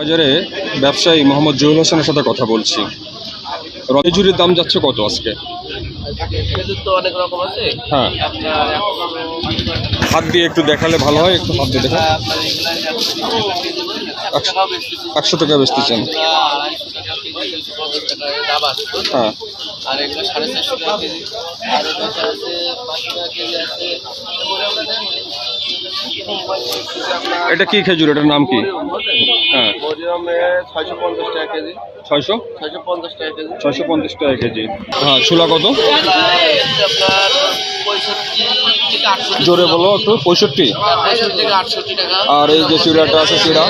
বাজারে ব্যবসায়ী মোহাম্মদ জহুল হোসেনের সাথে কথা বলছি। খেজুরের দাম যাচ্ছে কত আজকে? হ্যাঁ। হাত দিয়ে একটু দেখালে ভালো হয়, একটু হাত দিয়ে দেখা একশো টাকা বেচতেছেন পঞ্চাশ ডাব হ্যাঁ। আর এগুলো সাড়ে চারশো টাকা কেজি। আর আছে পাঁচশো টাকা কেজি আছে এটা কি খেজুর? এটার নাম কি? হ্যাঁ। ছয়শো পঞ্চাশ টাকা কেজি। ছয়শো? ছয়শো পঞ্চাশ টাকা কেজি। ছয়শো পঞ্চাশ টাকা কেজি। হ্যাঁ ছোলা কত? আপনার জোরে বলো একটু পঁয়ষট্টি? আর এই যে চিড়াটা আছে চিড়া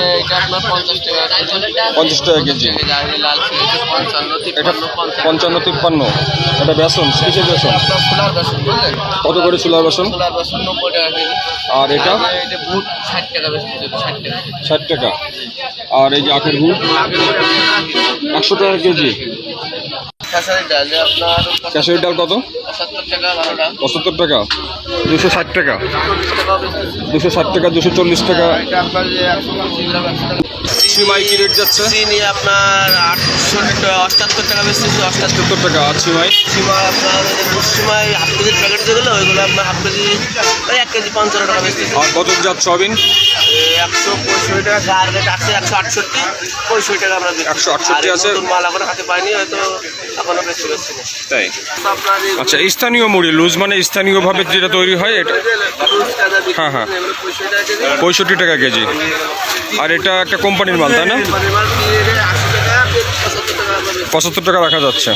পঞ্চাশ টাকা। কেজি। এটা তিপ্পান্ন পঞ্চান্ন। তিপ্পান্ন। এটা বেসন? কিসের বেসন? কত করে ছোলার বেসন? আর এটা? বুট ষাট টাকা ষাট আর এই যে আখের গুড় একশো টাকা কেজি। খেসারির ডাল আপনার ক্যাশের ডাল কত? পঁচাত্তর টাকা দুশো ষাট টাকা। দুশো ষাট টাকা দুশো চল্লিশ টাকা। সিমাই কি রেট যাচ্ছে? চিনি আপনার আটশো অষ্টাত্তর টাকা বেশি অষ্টাত্তর। টাকা। আর সিমাই? সিমাই আপনার সিমাই হাফ প্যাকেট যেগুলো ওইগুলো আপনার হাফ কেজি ওই এক কেজি পঞ্চান্ন টাকা আর কত সবিন একশো পঁয়ষট্টি টাকা রেট আছে একশো আটষট্টি পঁয়ষট্টি টাকা আমরা। 168 আর আছে। মাল এখনও হাতে পাইনি হয়তো এখনও বেশি বেশি তাই আচ্ছা স্থানীয় মুড়ি লুজ মানে স্থানীয়ভাবে যেটা তৈরি হয় এটা কাজা হ্যাঁ, হ্যাঁ। পঁয়ষট্টি টাকা কেজি। কেজি আর এটা একটা কোম্পানির মাল তাই না। পঁচাত্তর টাকা রাখা যাচ্ছে